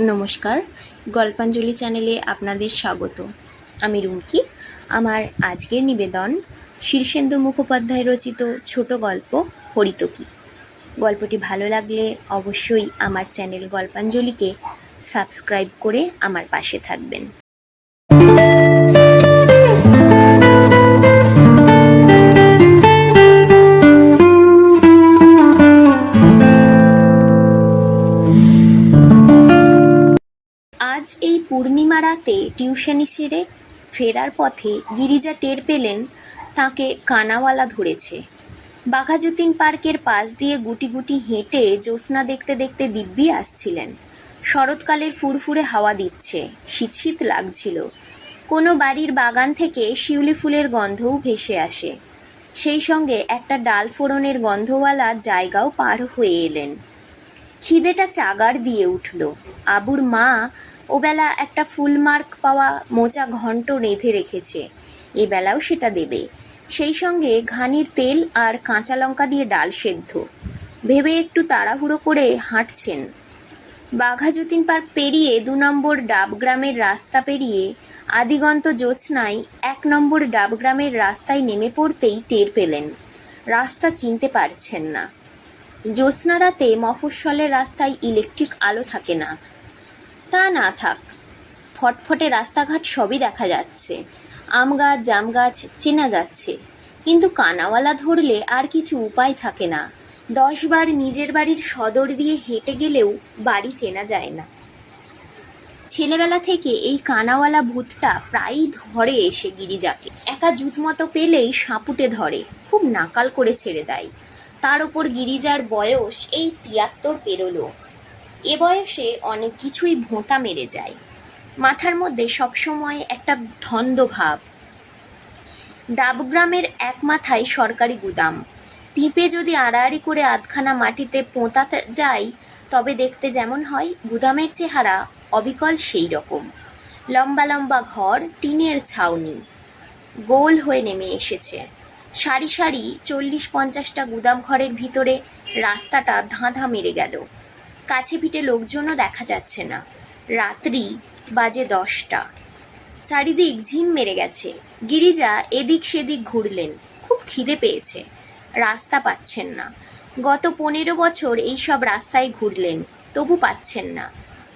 নমস্কার, গল্পাঞ্জলি চ্যানেলে আপনাদের স্বাগত। আমি রুমকি। আমার আজকের নিবেদন, শীর্ষেন্দু মুখোপাধ্যায় রচিত ছোট গল্প, হরিতকি। গল্পটি ভালো লাগলে অবশ্যই আমার চ্যানেল গল্পাঞ্জলিকে সাবস্ক্রাইব করে আমার পাশে থাকবেন। আজ এই পূর্ণিমা রাতে টিউশনি সেরে ফেরার পথে গিরিজা টের পেলেন, তাকে কানাওয়ালা ধরেছে। বাঘাযতীন পার্কের পাশ দিয়ে গুটি গুটি হেঁটে জ্যোৎস্না দেখতে দেখতে দিব্যি আসছিলেন। শরৎকালের ফুরফুরে হাওয়া দিচ্ছে শীত শীত লাগছিল। কোনো বাড়ির বাগান থেকে শিউলি ফুলের গন্ধও ভেসে আসে। সেই সঙ্গে একটা ডাল ফোড়নের গন্ধওয়ালা জায়গাও পার হয়ে এলেন। খিদেটা চাগার দিয়ে উঠল। আবুর মা ওবেলা একটা ফুল মার্ক পাওয়া মোচা ঘন্ট রেঁধে রেখেছে। এবেলাও সেটা দেবে। সেই সঙ্গে ঘানির তেল আর কাঁচা লঙ্কা দিয়ে ডাল সেদ্ধ। ভেবে একটু তাড়াহুড়ো করে হাঁটছেন। বাঘাযতীন পার্ক পেরিয়ে দু নম্বর ডাবগ্রামের রাস্তা পেরিয়ে আদিগন্ত জ্যোৎস্নায় এক নম্বর ডাবগ্রামের রাস্তায় নেমে পড়তেই টের পেলেন। রাস্তা চিনতে পারছেন না। জ্যোৎস্না রাতে মফস্বলের রাস্তায় ইলেকট্রিক আলো থাকে না। তা না থাক। ফটফটে রাস্তাঘাট সবই দেখা যাচ্ছে। আম গাছ, জাম গাছ চেনা যাচ্ছে। কিন্তু কানাওয়ালা ধরলে আর কিছু উপায় থাকে না। দশবার নিজের বাড়ির সদর দিয়ে হেঁটে গেলেও বাড়ি চেনা যায় না। ছেলেবেলা থেকে এই কানাওয়ালা ভূতটা প্রায়ই ধরে এসে গিরিজাকে। একা জুত মতো পেলেই সাপুটে ধরে, খুব নাকাল করে ছেড়ে দেয়। তার ওপর গিরিজার বয়স এই তিয়াত্তর পেরোলো। এ বয়সে অনেক কিছুই ভোঁতা মেরে যায়। মাথার মধ্যে সবসময় একটা ধন্দ ভাব ডাবগ্রামের এক মাথায় সরকারি গুদাম। পিঁপে যদি আড়াআড়ি করে আধখানা মাটিতে পোঁতাতে যায়, তবে দেখতে যেমন হয়, গুদামের চেহারা অবিকল সেই রকম লম্বা লম্বা ঘর, টিনের ছাউনি। গোল হয়ে নেমে এসেছে। সারি সারি চল্লিশ পঞ্চাশটা গুদাম ঘরের ভিতরে রাস্তাটা ধাঁধা মেরে গেল। কাছে পিঠে লোকজনও দেখা যাচ্ছে না। রাত্রি বাজে দশটা। চারিদিক ঝিম মেরে গেছে। গিরিজা এদিক সেদিক ঘুরলেন। খুব খিদে পেয়েছে। রাস্তা পাচ্ছেন না। গত পনেরো বছর এই সব রাস্তায় ঘুরলেন, তবু পাচ্ছেন না।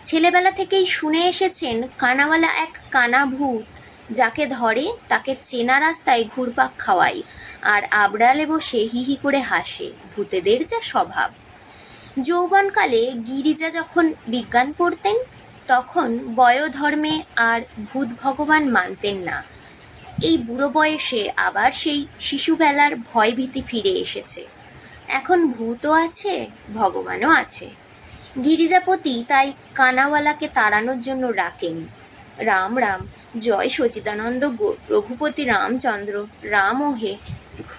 ছেলেবেলা থেকেই শুনে এসেছেন কানাওয়ালা এক কানা ভূত যাকে ধরে তাকে চেনা রাস্তায় ঘুরপাক খাওয়াই আর আবড়ালে বসে হিহি করে হাসে। ভূতেদের যা স্বভাব। যৌবনকালে গিরিজা যখন বিজ্ঞান পড়তেন, তখন বয়োধর্মে আর ভূত ভগবান মানতেন না। এই বুড়ো বয়সে আবার সেই শিশুবেলার ভয়ভীতি ফিরে এসেছে। এখন ভূতও আছে, ভগবানও আছে। গিরিজাপতি তাই কানাওয়ালাকে তাড়ানোর জন্য ডাকেন রাম রাম, জয় সচিদানন্দ রঘুপতি রামচন্দ্র, রাম ও হে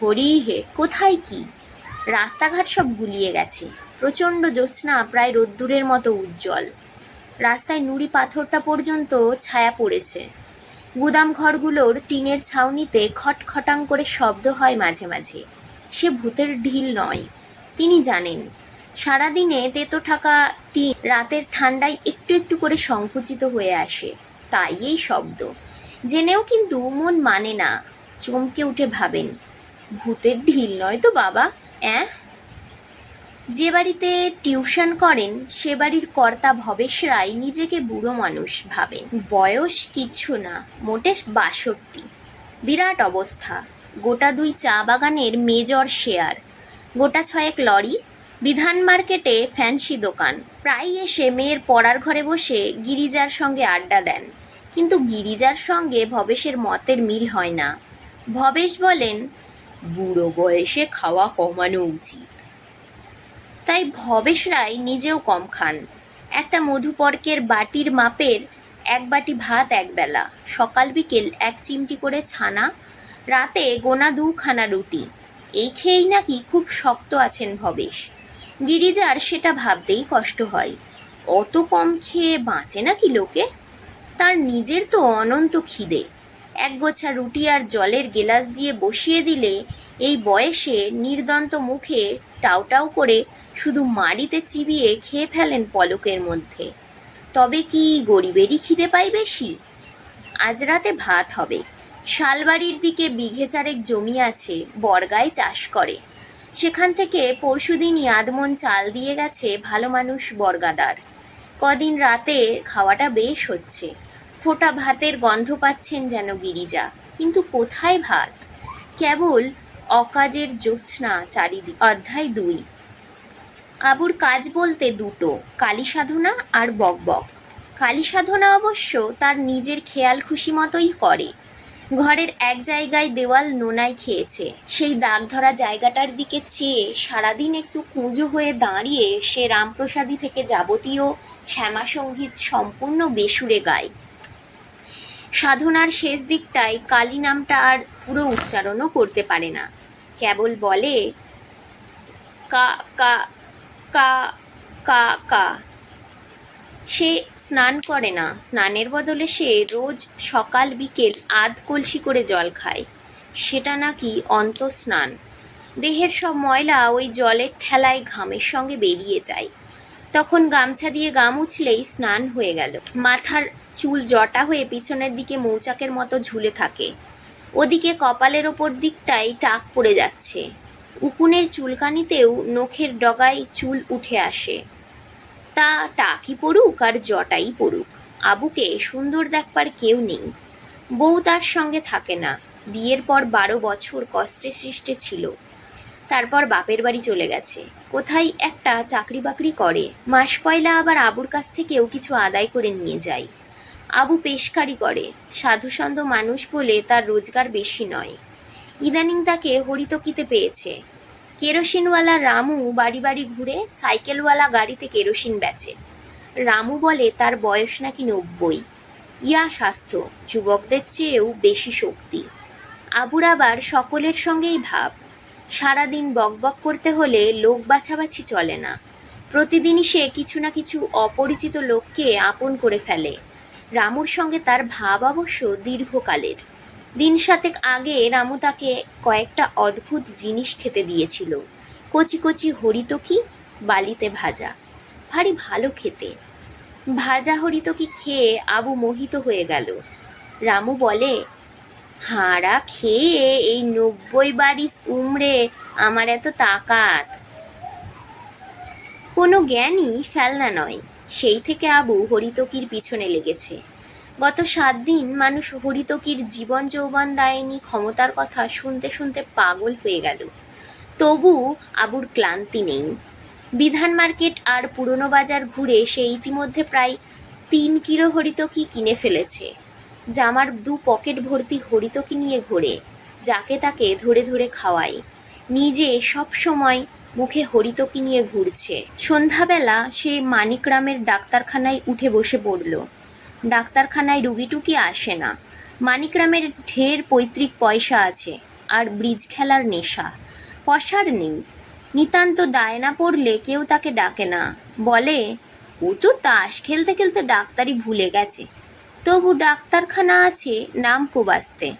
হরি হে, কোথায় কি? রাস্তাঘাট সব গুলিয়ে গেছে। প্রচণ্ড জ্যোৎস্না প্রায় রোদ্দুরের মতো উজ্জ্বল। রাস্তায় নুড়ি পাথরটা পর্যন্ত ছায়া পড়েছে। গুদাম ঘরগুলোর টিনের ছাউনিতে খটখটাং করে শব্দ হয় মাঝে মাঝে। সে ভূতের ঢিল নয়, তিনি জানেন। সারাদিনে তেতো থাকা টিন রাতের ঠান্ডায় একটু একটু করে সংকুচিত হয়ে আসে, তাই এই শব্দ। জেনেও কিন্তু মন মানে না, চমকে উঠে ভাবেন, ভূতের ঢিল নয় তো বাবা, অ্যাঁ? যে বাড়িতে টিউশন করেন, সে বাড়ির কর্তা ভবেশ রায় নিজেকে বুড়ো মানুষ ভাবেন। বয়স কিচ্ছু না, মোটে বাষট্টি। বিরাট অবস্থা। গোটা দুই চা বাগানের মেজর শেয়ার। গোটা ছয়েক লরি, বিধান মার্কেটে ফ্যান্সি দোকান। প্রায় এসে মেয়ের পড়ার ঘরে বসে গিরিজার সঙ্গে আড্ডা দেন। কিন্তু গিরিজার সঙ্গে ভবেশের মতের মিল হয় না। ভবেশ বলেন, বুড়ো বয়সে খাওয়া কমানো উচিত। তাই ভবেশ রায় নিজেও কম খান। একটা মধুপর্কের বাটির মাপের এক বাটি ভাত একবেলা সকাল বিকেল এক চিমটি করে ছানা, রাতে গোনা দুখানা রুটি। এই খেয়েই নাকি খুব শক্ত আছেন ভবেশ। গিরিজার সেটা ভাবতেই কষ্ট হয়। অত কম খেয়ে বাঁচে নাকি লোকে? তার নিজের তো অনন্ত খিদে। এক গোছা রুটি আর জলের গেলাস দিয়ে বসিয়ে দিলে এই বয়সে নির্দন্ত মুখে টাউ টাউ করে শুধু মাড়িতে চিবিয়ে খেয়ে ফেলেন পলকের মধ্যে। তবে কি গরিবেরই খিদে পাই বেশি? আজ রাতে ভাত হবে। শালবাড়ির দিকে বিঘে চারেক জমি আছে, বর্গায় চাষ করে। সেখান থেকে পরশুদিনই আদমন চাল দিয়ে গেছে ভালো মানুষ বর্গাদার। কদিন রাতে খাওয়াটা বেশ হচ্ছে। ফোটা ভাতের গন্ধ পাচ্ছেন যেন গিরিজা। কিন্তু কোথায় ভাত? কেবল অকাজের জ্যোৎস্না চারিদিক। অধ্যায় দুই। আবুর কাজ বলতে দুটো, কালী সাধনা আর বকবক কালী সাধনা অবশ্য তার নিজের খেয়াল খুশি মতোই করে। ঘরের এক জায়গায় দেওয়াল নোনায় খেয়েছে। সেই দাগ ধরা জায়গাটার দিকে চেয়ে সারাদিন একটু কুঁজো হয়ে দাঁড়িয়ে সে রামপ্রসাদী থেকে যাবতীয় শ্যামা সংগীত সম্পূর্ণ বেসুরে গায়। সাধনার শেষ দিকটায় কালী নামটা আর পুরো উচ্চারণও করতে পারে না। কেবল বলে, কা কা কা কা কা। সে স্নান করে না। স্নানের বদলে সে রোজ সকাল, বিকেল আধ কলসি করে জল খায়। সেটা নাকি অন্তঃস্নান। দেহের সব ময়লা ওই জলের ঠেলায় ঘামের সঙ্গে বেরিয়ে যায়। তখন গামছা দিয়ে গা মুছলেই স্নান হয়ে গেল। মাথার চুল জটা হয়ে পিছনের দিকে মৌচাকের মতো ঝুলে থাকে। ওদিকে কপালের ওপর দিকটায় টাক পড়ে যাচ্ছে। উকুনের চুলকানিতেও নখের ডগায় চুল উঠে আসে। তা টাকি পড়ুক আর জটাই পড়ুক, আবুকে সুন্দর দেখবার কেউ নেই। বউ তার সঙ্গে থাকে না। বিয়ের পর বারো বছর কষ্টে সৃষ্টে ছিল। তারপর বাপের বাড়ি চলে গেছে। কোথায় একটা চাকরি বাকরি করে। মাস পয়লা আবার আবুর কাছ থেকেও কিছু আদায় করে নিয়ে যায়। আবু পেশকারি করে। সাধুসন্ধ মানুষ বলে তার রোজগার বেশি নয়। ইদানিং তাকে হরিতকিতে পেয়েছে। কেরোসিনওয়ালা রামু বাড়ি বাড়ি ঘুরে সাইকেলওয়ালা গাড়িতে কেরোসিন বেচে। রামু বলে তার বয়স নাকি নব্বই। ইয়া স্বাস্থ্য, যুবকদের চেয়েও বেশি শক্তি। আবুর আবার সকলের সঙ্গেই ভাব। সারাদিন বকবক করতে হলে লোক বাছাবাছি চলে না। প্রতিদিনই সে কিছু না কিছু অপরিচিত লোককে আপন করে ফেলে। রামুর সঙ্গে তার ভাব অবশ্য দীর্ঘকালের। দিন সাতেক আগে রামু তাকে কয়েকটা অদ্ভুত জিনিস খেতে দিয়েছিল। কচি কচি হরিতকি, বালিতে ভাজা। ভারী ভালো খেতে। ভাজা হরিতকি খেয়ে আবু মোহিত হয়ে গেল। রামু বলে, হাঁড়া খেয়ে এই নব্বই বারিশ উমড়ে আমার এত তাকাত। কোনো জ্ঞানই ফেলনা নয়। সেই থেকে আবু হরিতকির পিছনে লেগেছে। গত সাত দিন মানুষ হরিতকির জীবন যৌবন দায়নি, ক্ষমতার কথা শুনতে শুনতে পাগল হয়ে গেল। তবু আবুর ক্লান্তি নেই। বিধান মার্কেট আর পুরনো বাজার ঘুরে সে ইতিমধ্যে প্রায় তিন কিলো হরিতকি কিনে ফেলেছে। জামার দু পকেট ভর্তি হরিতকি নিয়ে ঘোরে, যাকে তাকে ধরে ধরে খাওয়ায়। নিজে সব সময় মুখে হরিতকি নিয়ে ঘুরছে। সন্ধ্যাবেলা সে মানিকরামের ডাক্তারখানায় উঠে বসে পড়ল। ডাক্তারখানায় রুগীটুকি আসে না। মানিকরামের ঢের পৈতৃক পয়সা আছে আর ব্রিজ খেলার নেশা। পশার নেই। নিতান্ত দায় না পড়লে কেউ তাকে ডাকে না। বলে, ও তো তাস খেলতে খেলতে ডাক্তারি ভুলে গেছে। তবু ডাক্তারখানা আছে নাম কোবাস্তে।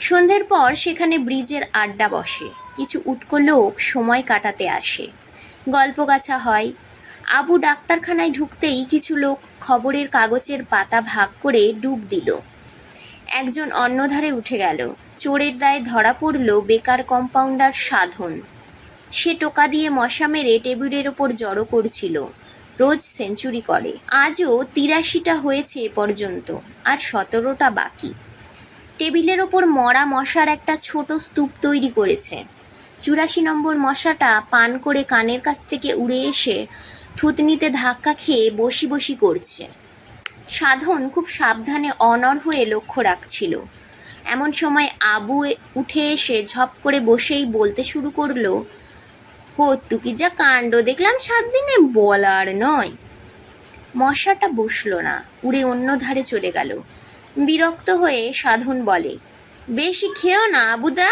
সন্ধ্যের পর সেখানে ব্রিজের আড্ডা বসে। কিছু উটকো লোক সময় কাটাতে আসে। গল্পগাছা হয়। আবু ডাক্তারখানায় ঢুকতেই কিছু লোক খবরের কাগজের পাতা ভাগ করে ডুব দিল। একজন অন্যধারে উঠে গেল। চোরের দায়ে ধরা পড়ল বেকার কম্পাউন্ডার সাধন। সে টোকা দিয়ে মশা মেরে টেবিলের ওপর জড়ো করছিল। রোজ সেঞ্চুরি করে। আজও তিরাশিটা হয়েছে এ পর্যন্ত, আর সতেরোটা বাকি। টেবিলের ওপর মরা মশার একটা ছোট স্তূপ তৈরি করেছে। চুরাশি নম্বর মশাটা পান করে কানের কাছ থেকে উড়ে এসে থুতনিতে ধাক্কা খেয়ে বসি বসি করছে। সাধন খুব সাবধানে অনর হয়ে লক্ষ্য রাখছিল। এমন সময় আবু উঠে এসে ঝপ করে বসেই বলতে শুরু করল হত্যু কি যা কাণ্ড দেখলাম সাত দিনে? বলার নয়। মশাটা বসল না, উড়ে অন্য ধারে চলে গেল। বিরক্ত হয়ে সাধন বলে, বেশি খেও না, আবুদা।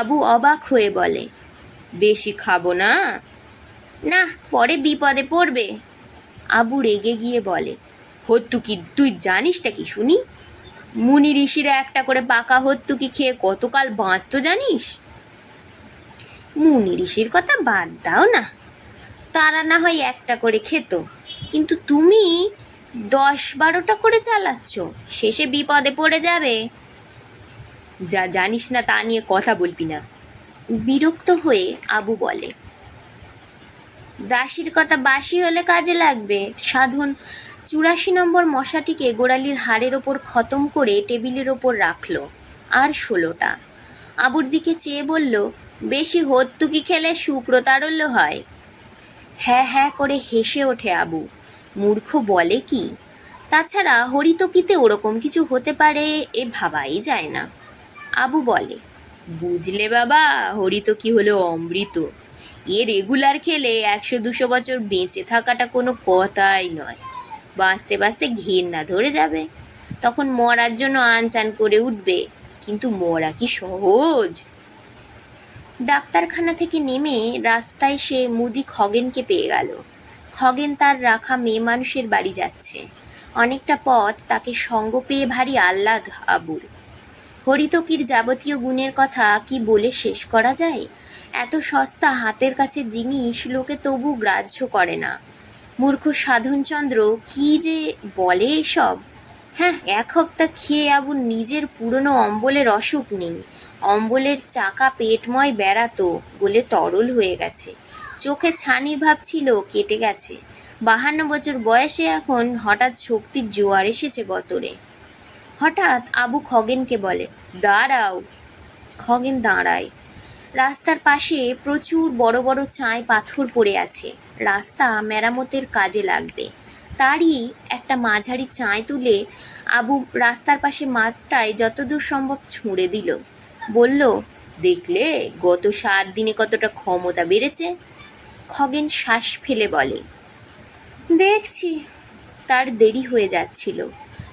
আবু অবাক হয়ে বলে, বেশি খাব না? না, পরে বিপদে পড়বে। আবু রেগে গিয়ে বলে হত্যু কি তুই জানিসটা কি শুনি? মুনি ঋষিরা একটা করে পাকা হত্যু কি খেয়ে কতকাল বাঁচতো জানিস? মুনি ঋষির কথা বাদ দাও না। তারা না হয় একটা করে খেত, কিন্তু তুমি দশ বারোটা করে চালাচ্ছ। শেষে বিপদে পড়ে যাবে। যা জানিস না তা নিয়ে কথা বলবি না। বিরক্ত হয়ে আবু বলে, দাসির কথা বাসি হলে কাজে লাগবে। সাধন, চুরাশি নম্বর মশাটিকে গোড়ালির হাড়ের ওপর খতম করে টেবিলের ওপর রাখল, আর ষোলোটা। আবুর দিকে চেয়ে বলল, বেশি হত্তুকি খেলে শুক্র তারল্য হয়। হ্যাঁ হ্যাঁ করে হেসে ওঠে আবু। মূর্খ বলে কি? তাছাড়া হরিতকিতে ওরকম কিছু হতে পারে, এ ভাবাই যায় না। আবু বলে, বুঝলে বাবা হরিতকি হলো অমৃত? এ রেগুলার খেলে একশো দুশো বছর বেঁচে থাকাটা কোনো কথাই নয়। বাঁচতে বাঁচতে ঘেন্না ধরে যাবে। তখন মরার জন্য আনচান করে উঠবে, কিন্তু মরা কি সহজ? ডাক্তারখানা থেকে নেমে রাস্তায় সে মুদি খগেনকে পেয়ে গেল। খগেন তার রাখা মেয়ে মানুষের বাড়ি যাচ্ছে। অনেকটা পথ তাকে সঙ্গ পেয়ে ভারী আহ্লাদ আবুর। হরিতকির যাবতীয় গুণের কথা কি বলে শেষ করা যায়? এত সস্তা হাতের কাছে জিনিস লোকে তবু গ্রাহ্য করে না। মূর্খ সাধনচন্দ্র কি যে বলে এসব? হ্যাঁ এক হপ্তাহ খেয়ে আবুর নিজের পুরনো অম্বলের অসুখ নেই। অম্বলের চাকা পেটময় বেড়াতো বলে তরল হয়ে গেছে। চোখে ছানি ভাব ছিল, কেটে গেছে। বাহান্ন বছর বয়সে এখন হঠাৎ শক্তির জোয়ার এসেছে গতরে হঠাৎ আবু খগেনকে বলে, দাঁড়াও। খগেন দাঁড়ায়। রাস্তার পাশে প্রচুর বড় বড় চায় পাথর পড়ে আছে। রাস্তা মেরামতের কাজে লাগবে। তারই একটা মাঝারি চায় তুলে আবু রাস্তার পাশে মাঠটায় যতদূর সম্ভব ছুঁড়ে দিল। বলল, দেখলে, গত সাত দিনে কতটা ক্ষমতা বেড়েছে? খগেন শ্বাস ফেলে বলে, দেখছি। তার দেরি হয়ে যাচ্ছিল।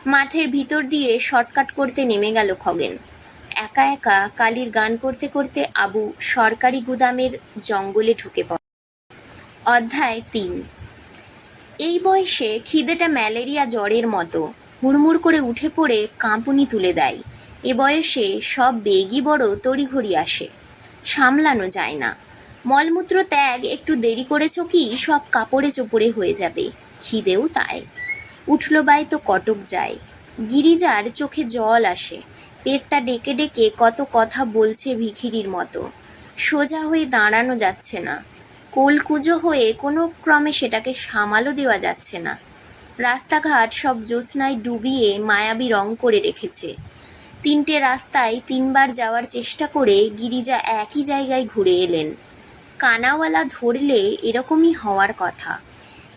মাঠের ভিতর দিয়ে শর্টকাট করতে নেমে গেল খগেন। একা একা কালির গান করতে করতে আবু সরকারি গুদামের জঙ্গলে ঢুকে পড়ে। অধ্যায় তিন। এই বয়সে খিদেটা ম্যালেরিয়া জ্বরের মতো। হুড়মুড় করে উঠে পড়ে কাঁপুনি তুলে দেয়। এ বয়সে সব বেগই বড় তড়িঘড়ি আসে। সামলানো যায় না। মলমূত্র ত্যাগ, একটু দেরি করেছ কি? সব কাপড়ে চোপড়ে হয়ে যাবে। খিদেও তাই। উঠল বাই তো কটক যায়। গিরিজার চোখে জল আসে। পেটটা ডেকে ডেকে কত কথা বলছে ভিখিরির মতো। সোজা হয়ে দাঁড়ানো যাচ্ছে না। কোলকুজো হয়ে কোনো ক্রমে সেটাকে সামালও দেওয়া যাচ্ছে না। রাস্তাঘাট সব জ্যোৎস্নায় ডুবিয়ে মায়াবী রং করে রেখেছে। তিনটে রাস্তায় তিনবার যাওয়ার চেষ্টা করে গিরিজা একই জায়গায় ঘুরে এলেন। কানাওয়ালা ধরলে এরকমই হওয়ার কথা।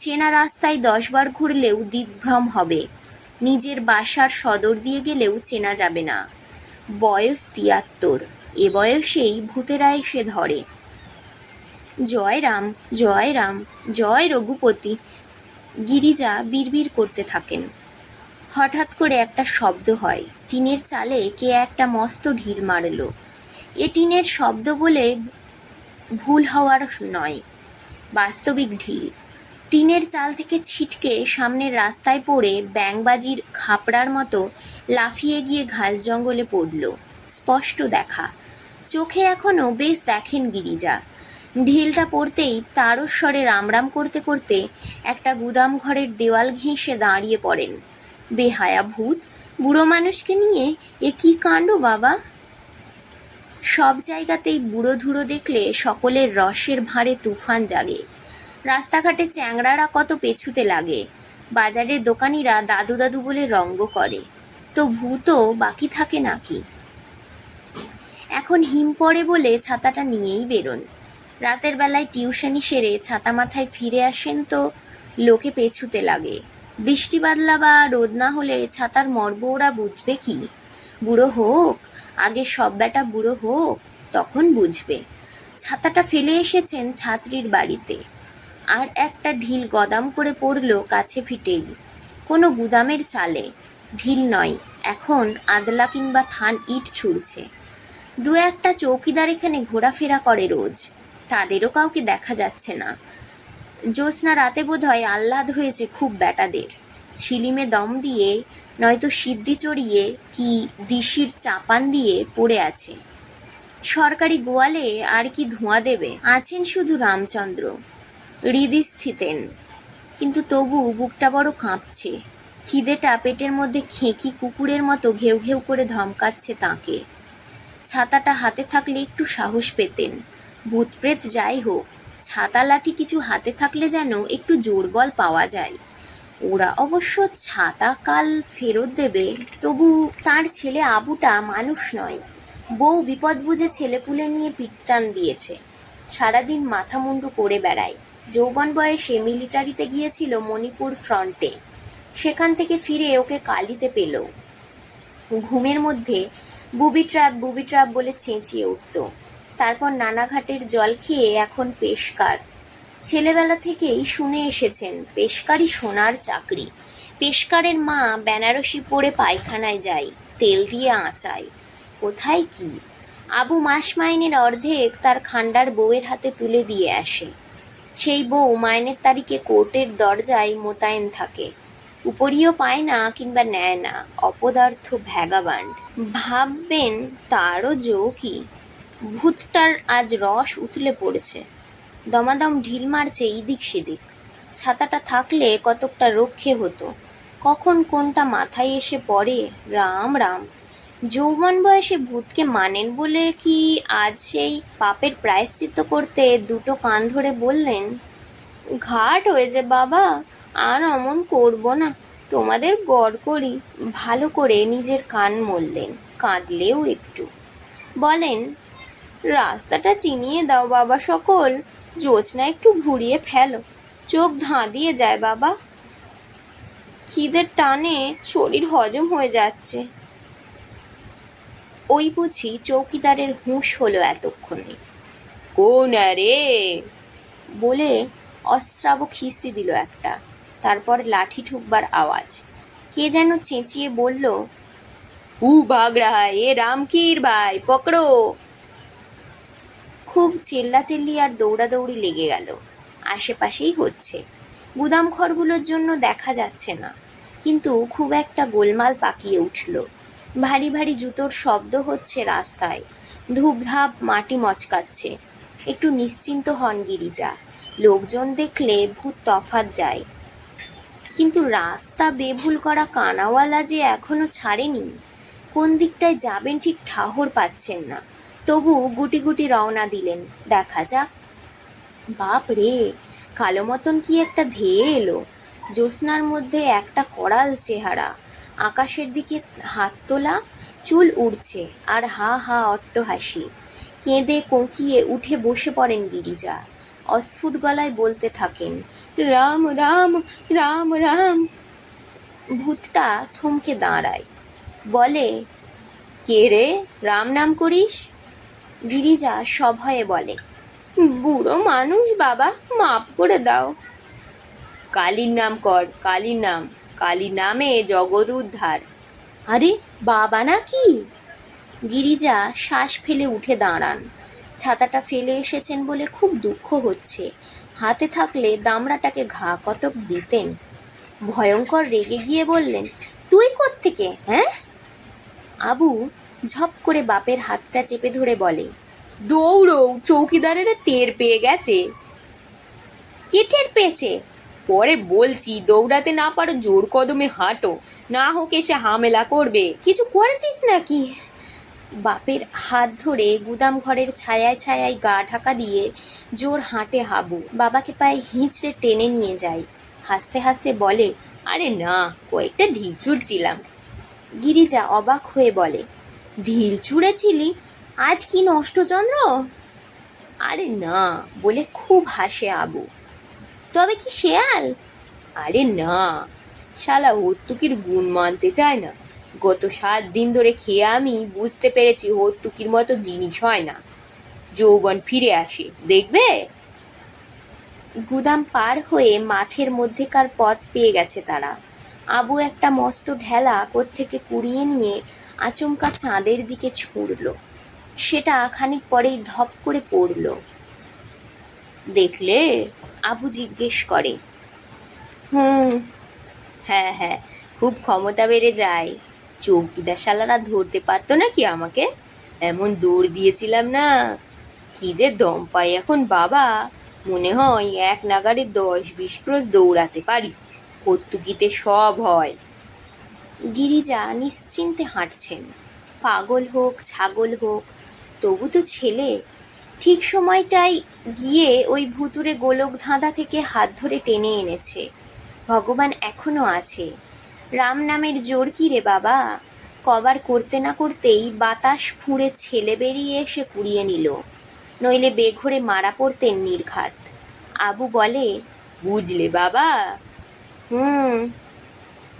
চেনা রাস্তায় দশবার ঘুরলেও দিগ্ভ্রম হবে। নিজের বাসার সদর দিয়ে গেলেও চেনা যাবে না। বয়স তিয়াত্তর। এ বয়সেই ভূতেরা এসে ধরে। জয় রাম জয় রাম, জয় রঘুপতি। গিরিজা বিড়বিড় করতে থাকেন। হঠাৎ করে একটা শব্দ হয়। টিনের চালে কে একটা মস্ত ঢিল মারলো। এ টিনের শব্দ বলে ভুল হওয়ার নয়। বাস্তবিক ঢিল। টিনের চাল থেকে ছিটকে সামনের রাস্তায় পড়ে ব্যাংবাজির খাপড়ার মতো লাফিয়ে গিয়ে ঘাস জঙ্গলে পড়ল। স্পষ্ট দেখা। চোখে এখনও বেশ দেখেন গিরিজা। ঢিলটা পড়তেই তারস্বরে রামরাম করতে করতে একটা গুদাম ঘরের দেওয়াল ঘেঁষে দাঁড়িয়ে পড়েন। বেহায়া ভূত, বুড়ো মানুষকে নিয়ে এ কী কাণ্ড বাবা? সব জায়গাতেই বুড়ো ধুড়ো দেখলে সকলের রসের ভাঁড়ে তুফান জাগে। রাস্তাঘাটে চ্যাংড়ারা কত পেছুতে লাগে। বাজারের দোকানিরা দাদু দাদু বলে রঙ্গ করে। তো ভূতও বাকি থাকে নাকি? এখন হিম পড়ে বলে ছাতাটা নিয়েই বেরোন। রাতের বেলায় টিউশনি সেরে ছাতা মাথায় ফিরে আসেন তো লোকে পেছুতে লাগে। বৃষ্টি বাদলা বা রোদ না হলে ছাতার মর্ব ওরা বুঝবে কি? বুড়ো হোক, আগে সব বেটা বুড়ো হোক, তখন বুঝবে। ছাতাটা ফেলে এসেছেন ছাত্রীর বাড়িতে। আর একটা ঢিল গদাম করে পড়ল কাছে ফিটেই। কোনো গুদামের চালে। ঢিল নয়, এখন আদলা কিংবা থান ইট ছুড়ছে। দু একটা চৌকিদার এখানে ঘোরাফেরা করে রোজ। তাদেরও কাউকে দেখা যাচ্ছে না। জ্যোৎস্না রাতে বোধ হয় আহ্লাদ হয়েছে খুব বেটাদের ছিলিমে দম দিয়ে, নয়তো সিদ্ধি চড়িয়ে কি দিশির চাপান দিয়ে পড়ে আছে। সরকারি গোয়ালে আর কি ধোঁয়া দেবে? আছেন শুধু রামচন্দ্র। হৃদিস্থিতেন। কিন্তু তবু বুকটা বড় কাঁপছে। খিদেটা পেটের মধ্যে খেঁকি কুকুরের মতো ঘেউ ঘেউ করে ধমকাচ্ছে তাকে। ছাতাটা হাতে থাকলে একটু সাহস পেতেন। ভূতপ্রেত যাই হোক, ছাতা লাঠি কিছু হাতে থাকলে যেন একটু জোর বল পাওয়া যায়। ওরা অবশ্য ছাতা কাল ফেরত দেবে, তবু তার ছেলে আবুটা মানুষ নয়। বউ বিপদ বুঝে ছেলেপুলে নিয়ে পিটটান দিয়েছে। সারাদিন মাথা মুন্ডু করে বেড়ায়। যৌবন বয়সে মিলিটারিতে গিয়েছিল মণিপুর ফ্রন্টে। সেখান থেকে ফিরে ওকে কালিতে পেল। ঘুমের মধ্যে বুবি ট্র্যাপ বুবি ট্র্যাপ বলে চেঁচিয়ে উঠত। তারপর নানাঘাটের জল খেয়ে এখন পেশকার। ছেলেবেলা থেকেই শুনে এসেছেন, পেশকারই সোনার চাকরি। পেশকারের মা বেনারসি পরে পায়খানায় যায়, তেল দিয়ে আঁচায়। কোথায় কি? আবু মাস মাইনের অর্ধেক তার খান্ডার বউয়ের হাতে তুলে দিয়ে আসে। সেই বউ মাইনের তারিখে কোর্টের দরজায় মোতায়েন থাকে। উপরিও পায় না কিংবা নেয় না। অপদার্থ ভ্যাগাবান্ড। ভাববেন তারও জো কি ভূতটার আজ রস উতলে পড়েছে। দমাদম ঢিল মারছে ইদিক সেদিক। ছাতাটা থাকলে কতকটা রক্ষে হতো। কখন কোনটা মাথায় এসে পড়ে? রাম রাম। যৌবন বয়সে ভূতকে মানেন বলে কি আজ সেই পাপের প্রায়শ্চিত্ত করতে দুটো কান ধরে বললেন, ঘাট হয়েছে বাবা, আর অমন করব না। তোমাদের গড় করি, ভালো করে নিজের কান মরলেন কাঁদলেও একটু। বলেন, রাস্তাটা চিনিয়ে দাও বাবা সকল, জোছনা একটু ঘুরিয়ে ফেলো। চোখ ধাঁধিয়ে যায় বাবা। খিদের টানে শরীর হজম হয়ে যাচ্ছে। ওই বুঝি চৌকিদারের হুঁশ হলো এতক্ষণে। কোন রে বলে অশ্রাব খিস্তি দিল একটা তারপর লাঠি ঠুকবার আওয়াজ। কে যেন চেঁচিয়ে বলল হু ভাগ রাহা এ রামকির ভাই পকড়ো। খুব চেল্লাচেল্লি আর দৌড়াদৌড়ি লেগে গেল। আশেপাশেই হচ্ছে। গুদাম ঘরগুলোর জন্য দেখা যাচ্ছে না কিন্তু খুব একটা গোলমাল পাকিয়ে উঠল। ভারী ভারী জুতোর শব্দ হচ্ছে রাস্তায়। ধূপধাপ মাটি মচকাচ্ছে। একটু নিশ্চিন্ত হন গিরিজা। লোকজন দেখলে ভূত তফাত যায়। কিন্তু রাস্তা বেভুল করা কানাওয়ালা যে এখনও ছাড়েনি? কোন দিকটায় যাবেন ঠিক ঠাহর পাচ্ছেন না। তবু গুটি গুটি রওনা দিলেন। দেখা যাক। বাপ রে, কালো মতন কি একটা ধেয়ে এলো। জ্যোৎস্নার মধ্যে একটা করাল চেহারা। আকাশের দিকে হাত তোলা, চুল উড়ছে, আর হা হা অট্ট হাসি। কেঁদে কোঁকিয়ে উঠে বসে পড়েন গিরিজা। অস্ফুট গলায় বলতে থাকেন, রাম রাম রাম রাম। ভূতটা থমকে দাঁড়ায়। বলে, কে রে? রাম নাম করিস? গিরিজা সভয়ে বলে, বুড়ো মানুষ বাবা, মাপ করে দাও। কালীর নাম কর, কালীর নাম। কালীর নামে জগৎ উদ্ধার। আরে, বাবা না কি গিরিজা শ্বাস ফেলে উঠে দাঁড়ান। ছাতাটা ফেলে এসেছেন বলে খুব দুঃখ হচ্ছে। হাতে থাকলে দামড়াটাকে ঘা কটক দিতেন। ভয়ঙ্কর রেগে গিয়ে বললেন, তুই কোত্থেকে হ্যাঁ? আবু ঝপ করে বাপের হাতটা চেপে ধরে বলে, দৌড়ো, চৌকিদারেরা টের পেয়ে গেছে। কে টের পেয়েছে? পরে বলছি দৌড়াতে না পারো জোর কদমে হাঁটো। না হোক এসে হামেলা করবে। কিছু করেছিস নাকি? বাপের হাত ধরে গুদাম ঘরের ছায়ায় ছায়ায় গা ঢাকা দিয়ে জোর হাঁটে হাবু। বাবাকে পায়ে হিঁচড়ে টেনে নিয়ে যায় হাসতে হাসতে বলে আরে না কয়েকটা ঢিল ছুটছিলাম গিরিজা অবাক হয়ে বলে ঢিল ছুঁড়েছিলি? আজ কি নষ্টচন্দ্র আরে না বলে খুব হাসে আবু তবে কি শেয়াল? আরে না। শালা হর্তুকির গুণ মানতে চায় না। গত সাত দিন ধরে খেয়ে আমি বুঝতে পেরেছি হর্তুকির মতো জিনিস হয় না। যৌবন ফিরে আসে দেখবে? গুদাম পার হয়ে মাঠের মধ্যেকার পথ পেয়ে গেছে তারা। আবু একটা মস্ত ঢেলা থেকে কুড়িয়ে নিয়ে আচমকা চাঁদের দিকে ছুঁড়ল। সেটা খানিক পরেই ধপ করে পড়ল। দেখলে? আবু জিজ্ঞেস করে। হুম। হ্যাঁ হ্যাঁ খুব ক্ষমতা বেড়ে যায়। চৌকিদার শালারা ধরতে পারতো না কি আমাকে? এমন দৌড় দিয়েছিলাম না। কি যে দম পাই এখন বাবা। মনে হয় এক নাগারে দশ বিশ ক্রোশ দৌড়াতে পারি। কর্তুকিতে সব হয়। গিরিজা নিশ্চিন্তে হাঁটছেন। পাগল হোক ছাগল হোক তবু তো ছেলে। ঠিক সময়টাই গিয়ে ওই ভুতুরে গোলক ধাঁধা থেকে হাত ধরে টেনে এনেছে। ভগবান এখনও আছে। রাম নামের জোর কি রে বাবা? কবার করতে না করতেই বাতাস ফুঁড়ে ছেলে বেরিয়ে এসে কুড়িয়ে নিল। নইলে বেঘরে মারা পড়তেন নির্ঘাত। আবু বলে, বুঝলে বাবা? হুম।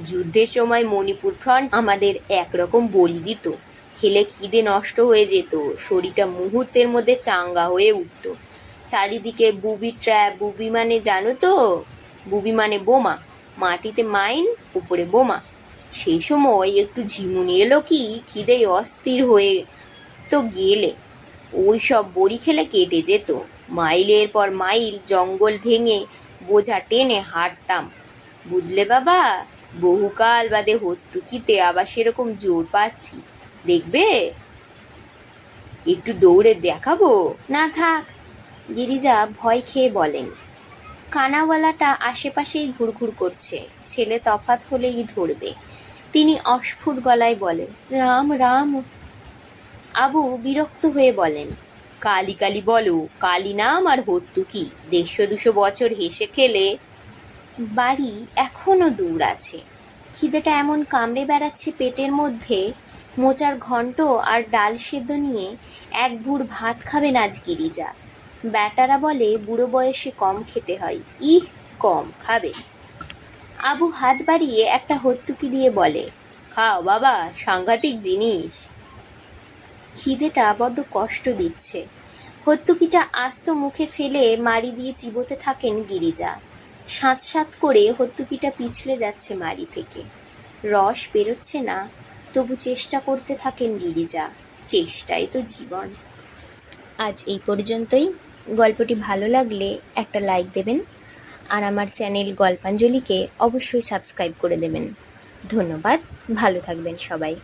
যুদ্ধের সময় মণিপুর ফ্রন্ট আমাদের একরকম বলি দিত। খেলে খিদে নষ্ট হয়ে যেত। শরীরটা মুহূর্তের মধ্যে চাঙ্গা হয়ে উঠত। চারিদিকে বুবি ট্র্যাপ বুবি মানে জানো তো? বুবি মানে বোমা। মাটিতে মাইন, উপরে বোমা। সেই সময় একটু ঝিমুনি এলো কি, খিদে অস্থির হয়ে তো গেলে। ওই সব বড়ি খেলে কেটে যেত। মাইলের পর মাইল জঙ্গল ভেঙে বোঝা টেনে হাঁটতাম। বুঝলে বাবা? বহুকাল বাদে হত্যুকিতে আবার সেরকম জোর পাচ্ছি। দেখবে? একটু দৌড়ে দেখাবো? না থাক, গিরিজা ভয় খেয়ে বলেন। কানাওয়ালাটা আশেপাশেই ঘুরঘুর করছে, ছেলে তফাৎ হলেই ধরবে। তিনি অস্ফুট গলায় বলেন, রাম রাম। আবু বিরক্ত হয়ে বলেন, কালি কালি বলো, কালি নাম আর হত্যু কি? দেড়শো দুশো বছর হেসে খেলে বাড়ি এখনও দূর আছে। খিদেটা এমন কামড়ে বেড়াচ্ছে পেটের মধ্যে মোচার ঘন্ট আর ডাল সেদ্ধ নিয়ে এক ভুর ভাত খাবেন আজ গিরিজা। ব্যাটারা বলে, বুড়ো বয়সে কম খেতে হয়। ইহ, কম খাবে। আবু হাত বাড়িয়ে একটা হত্যুকি দিয়ে বলে, খাও বাবা, সাংঘাতিক জিনিস। খিদেটা বড্ড কষ্ট দিচ্ছে। হত্যুকিটা আস্ত মুখে ফেলে মারি দিয়ে চিবোতে থাকেন গিরিজা। সাঁত সাঁত করে হত্যুকিটা পিছলে যাচ্ছে মারি থেকে। রস বেরোচ্ছে না। তবু চেষ্টা করতে থাকেন গিরিজা। চেষ্টাই তো জীবন। আজ এই পর্যন্তই। গল্পটি ভালো লাগলে একটা লাইক দেবেন আর আমার চ্যানেল গল্পাঞ্জলিকে অবশ্যই সাবস্ক্রাইব করে দেবেন। ধন্যবাদ। ভালো থাকবেন সবাই।